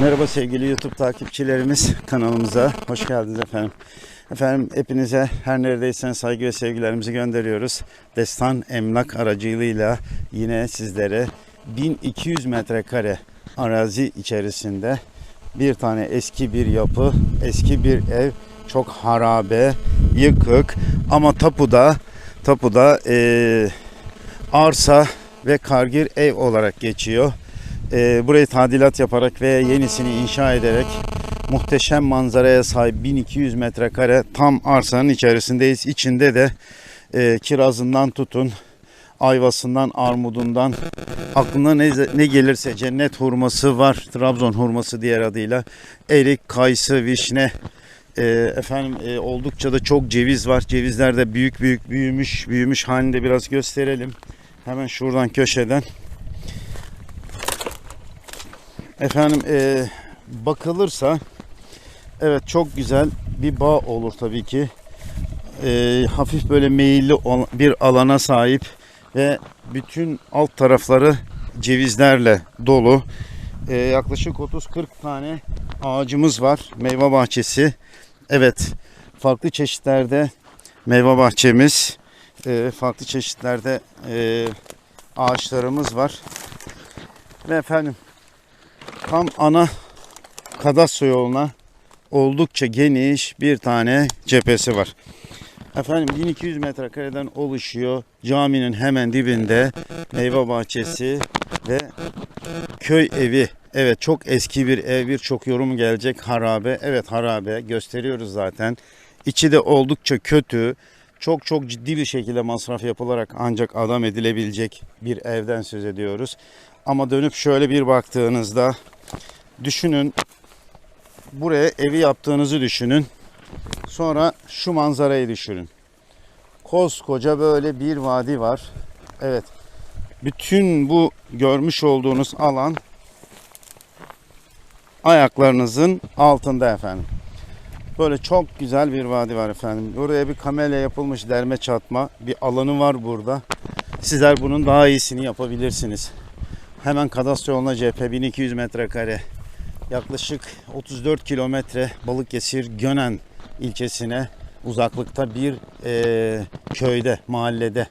Merhaba sevgili YouTube takipçilerimiz kanalımıza hoş geldiniz efendim. Efendim hepinize her neredeyseniz saygı ve sevgilerimizi gönderiyoruz. Destan emlak aracılığıyla yine sizlere 1200 metrekare arazi içerisinde bir tane eski bir yapı, eski bir ev, çok harabe, yıkık ama tapuda tapuda eee, arsa ve kargir ev olarak geçiyor. Ee, burayı tadilat yaparak ve yenisini inşa ederek muhteşem manzaraya sahip 1200 metrekare tam arsanın içerisindeyiz. İçinde de e, kirazından tutun, ayvasından, armudundan, aklına ne, ne gelirse cennet hurması var. Trabzon hurması diğer adıyla. Erik, kayısı, vişne, e, efendim e, oldukça da çok ceviz var. Cevizler de büyük büyük büyümüş, büyümüş halinde biraz gösterelim. Hemen şuradan köşeden. Efendim e, bakılırsa evet çok güzel bir bağ olur tabii ki. E, hafif böyle meyilli bir alana sahip ve bütün alt tarafları cevizlerle dolu. E, yaklaşık 30-40 tane ağacımız var. Meyve bahçesi. Evet farklı çeşitlerde meyve bahçemiz. E, farklı çeşitlerde e, ağaçlarımız var. Ve efendim tam ana kadastro yoluna oldukça geniş bir tane cephesi var. Efendim 1200 metrekareden oluşuyor. Caminin hemen dibinde meyve bahçesi ve köy evi. Evet çok eski bir ev birçok yorum gelecek harabe. Evet harabe gösteriyoruz zaten. İçi de oldukça kötü. Çok çok ciddi bir şekilde masraf yapılarak ancak adam edilebilecek bir evden söz ediyoruz. Ama dönüp şöyle bir baktığınızda düşünün buraya evi yaptığınızı düşünün. Sonra şu manzarayı düşünün. Koskoca böyle bir vadi var. Evet. Bütün bu görmüş olduğunuz alan ayaklarınızın altında efendim. Böyle çok güzel bir vadi var efendim. Buraya bir kamelya yapılmış derme çatma bir alanı var burada. Sizler bunun daha iyisini yapabilirsiniz. Hemen kadastro yoluna cephe 1200 metrekare. Yaklaşık 34 kilometre Balıkesir Gönen ilçesine uzaklıkta bir eee, köyde, mahallede.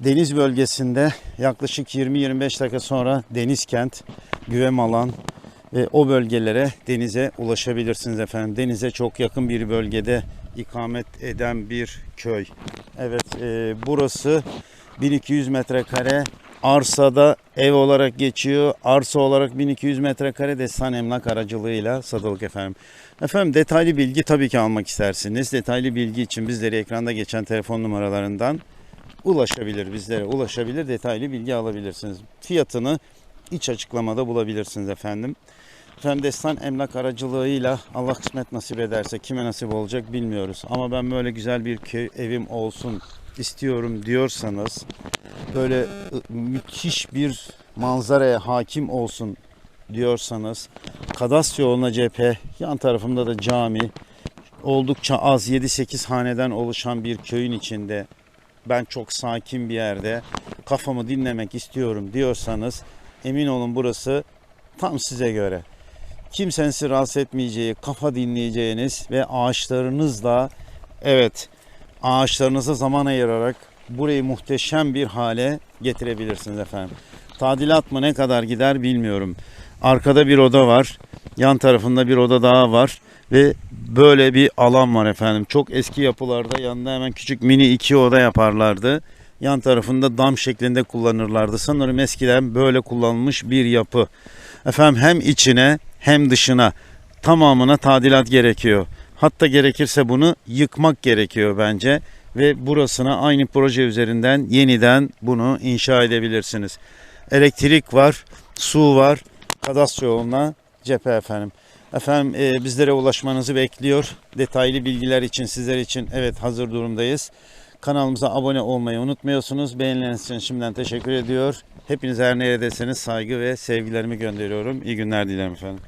Deniz bölgesinde yaklaşık 20-25 dakika sonra Denizkent, Güvemalan ve o bölgelere denize ulaşabilirsiniz efendim. Denize çok yakın bir bölgede ikamet eden bir köy. Evet eee, burası 1200 metrekare arsada ev olarak geçiyor. Arsa olarak 1200 metrekare destan emlak aracılığıyla satılık efendim. Efendim detaylı bilgi tabii ki almak istersiniz. Detaylı bilgi için bizleri ekranda geçen telefon numaralarından ulaşabilir bizlere ulaşabilir detaylı bilgi alabilirsiniz. Fiyatını iç açıklamada bulabilirsiniz efendim. Efendim destan emlak aracılığıyla Allah kısmet nasip ederse kime nasip olacak bilmiyoruz. Ama ben böyle güzel bir köy evim olsun istiyorum diyorsanız böyle müthiş bir manzaraya hakim olsun diyorsanız kadastro yoluna cephe yan tarafımda da cami oldukça az 7-8 haneden oluşan bir köyün içinde ben çok sakin bir yerde kafamı dinlemek istiyorum diyorsanız emin olun burası tam size göre. Kimsenin rahatsız etmeyeceği, kafa dinleyeceğiniz ve ağaçlarınızla evet ağaçlarınıza zaman ayırarak burayı muhteşem bir hale getirebilirsiniz efendim. Tadilat mı ne kadar gider bilmiyorum. Arkada bir oda var. Yan tarafında bir oda daha var. Ve böyle bir alan var efendim. Çok eski yapılarda yanında hemen küçük mini iki oda yaparlardı. Yan tarafında dam şeklinde kullanırlardı. Sanırım eskiden böyle kullanılmış bir yapı. Efendim hem içine hem dışına tamamına tadilat gerekiyor. Hatta gerekirse bunu yıkmak gerekiyor bence ve burasına aynı proje üzerinden yeniden bunu inşa edebilirsiniz. Elektrik var, su var, kadastro yoluna cephe efendim. Efendim e, bizlere ulaşmanızı bekliyor. Detaylı bilgiler için sizler için evet hazır durumdayız. Kanalımıza abone olmayı unutmuyorsunuz. Beğenileriniz için şimdiden teşekkür ediyor. Hepiniz her neredesiniz saygı ve sevgilerimi gönderiyorum. İyi günler dilerim efendim.